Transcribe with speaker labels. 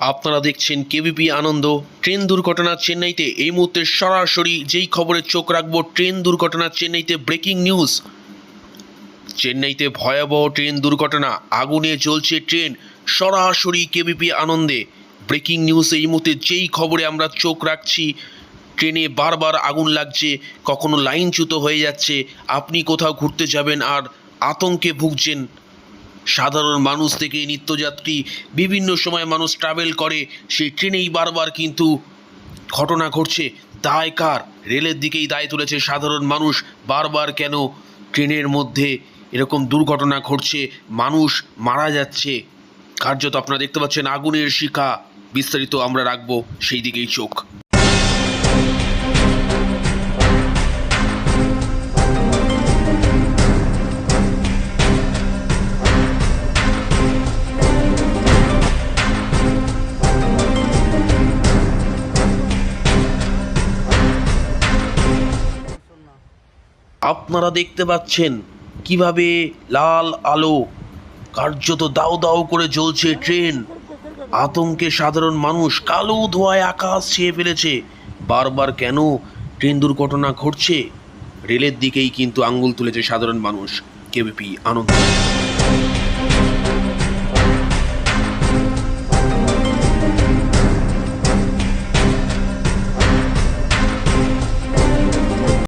Speaker 1: আপনারা দেখছেন কেবিপি আনন্দ। ট্রেন দুর্ঘটনা চেন্নাইতে। এই মুহূর্তে সরাসরি যেই খবরে চোখ রাখব, ট্রেন দুর্ঘটনা চেন্নাইতে ব্রেকিং নিউজ। চেন্নাইতে ভয়াবহ ট্রেন দুর্ঘটনা। আগুনে জ্বলছে ট্রেন। সরাসরি কেবিপি আনন্দে। ব্রেকিং নিউজ এই মুহূর্তে যেই খবরে আমরা চোখ রাখছি, ট্রেনে বারবার আগুন লাগছে, কখনো লাইনচ্যুত হয়ে যাচ্ছে, আপনি কোথাও ঘুরতে যাবেন আর আতঙ্কে ভুগছেন সাধারণ মানুষ থেকে নিত্যযাত্রী, বিভিন্ন সময় মানুষ ট্রাভেল করে, সেই ট্রেনেই বারবার কিন্তু ঘটনা ঘটছে। দায় কার? রেলের দিকেই দায় তুলেছে সাধারণ মানুষ। বারবার কেন ট্রেনের মধ্যে এরকম দুর্ঘটনা ঘটছে? মানুষ মারা যাচ্ছে। কার্যত আপনারা দেখতে পাচ্ছেন আগুনের শিখা। বিস্তারিত আমরা রাখব সেই দিকেই চোখ। আপনারা দেখতে পাচ্ছেন কীভাবে লাল আলো কার্যত দাও দাও করে জ্বলছে ট্রেন। আতঙ্কে সাধারণ মানুষ কালো ধোয়ায় আকাশ ছেয়ে ফেলেছে। বারবার কেন ট্রেন দুর্ঘটনা ঘটছে? রেলের দিকেই কিন্তু আঙ্গুল তুলেছে সাধারণ মানুষ। কেবিপি আনন্দ?